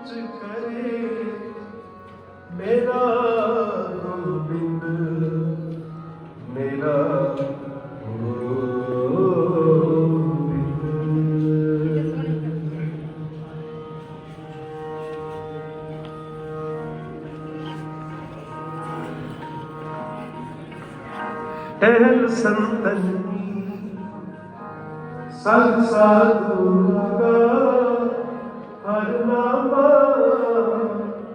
ਉੱਚ ਕਰੇ ਮੇਰਾ ਗੋਬਿੰਦ ਮੇਰਾ ਗੋਬਿੰਦ। ਮੇਰਾ ਗੋਬਿੰਦ ਮੇਰਾ ਟਹਿਲ ਸੰਤਨੀ ਸੰਗ ਸਾਧੂ ਹਰ ਨਾਮਾ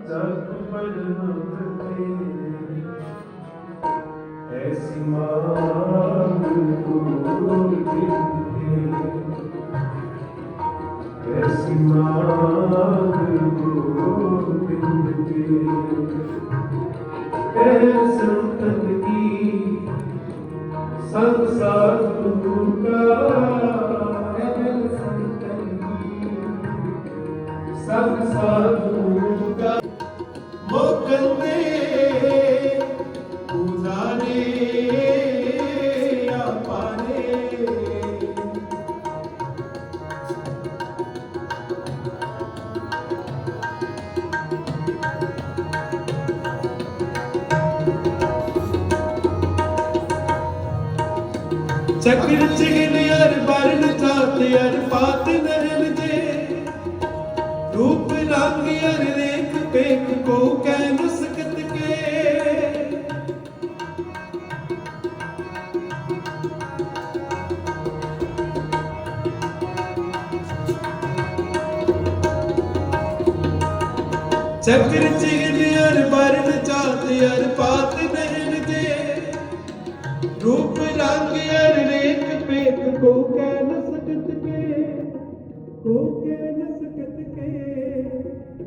ਜਗ ਪਰਮਤ ਤੇ ਐਸੀ ਮਾਨ ਗੁਰੂ ਕੀ ਐਸੀ ਮਾਨ ਗੁਰੂ ਕੀ ਐ ਸੰਤਨ ਕੀ ਸੰਗ ਸਾਧੂ ਕਾ ਐ ਸੰਤਨ ਕੀ ਸੰਗ ਸਾਧੂ ਕਾ ਮੋਕੰਦੇ ਉਜ਼ਾਰੇ ਆਪਾਰੇ ਚੱਕਰ ਚਿਗਨ ਯਾਰ ਬਰਨ ਚਾਤ ਯਾਰ ਪਾਤ ਨਰਨ ਰੇਖ ਪੇਖ ਕੋ ਕਹਿ ਨ ਸਕਤ ਕੇ। ਚੱਕਰ ਚਿਗਨ ਯਾਰ ਬਰਨ ਚਾਤ ਯਾਰ ਪਾਤ ਨਹੀਂ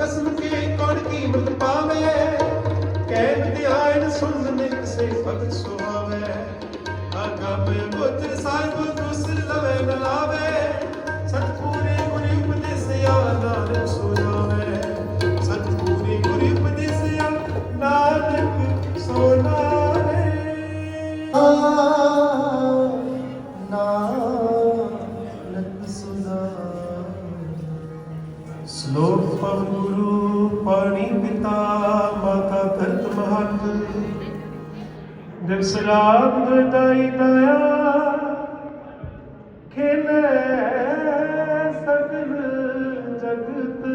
ਕਸਮ ਕੇ, ਕੌਣ ਕੀਮਤ ਪਾਵੇ? ਕਹਿ ਧਿਆਨ ਸੁਣ ਨਿਕ ਸੇ ਭਗਤ ਸੁਹਾਵੇ। ਆਗਾ ਪੇ ਬੋਤਰ ਸਾਹਿਬ ਦੁਸਰ ਲਵੇ ਨ ਲਾਵੇ। ਧਰਤ ਮਹਤ ਦਿਵਸ ਰਾਤ ਦਾਈ ਦਇਆ ਖੇਲੇ ਸਗਲ ਜਗਤ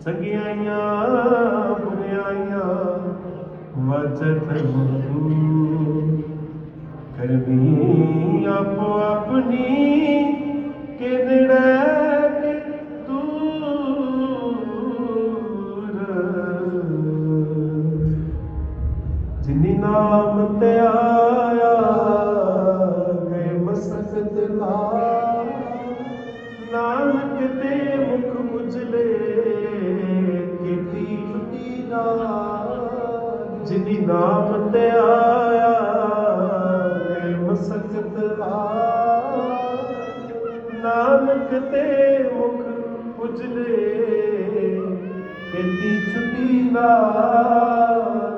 ਸੰਗਿਆਈਆਂ ਬੁਰਿਆਈਆਂ ਵਜਤ ਮੂ ਕਰਮੀ ਆਪੋ ਆਪਣੀ ਕਿਨੜੇ ਜਿਨੀ ਨਾਮ ਤੇ ਆਇਆ ਗਏ ਮਸਕਤ ਲਾ ਨਾਨਕ ਤੇ ਮੁਖ ਉਜਲੇ ਕੀਤੀ ਛੁਟੀ ਜਿਨੀ ਨਾਮ ਤੇ ਆਇਆ ਗਏ ਮਸਕਤ ਲਾ ਨਾਨਕ ਤੇ ਮੁਖ ਉਜਲੇ ਕੀਤੀ ਛੁੱਟੀ ਨਾਲ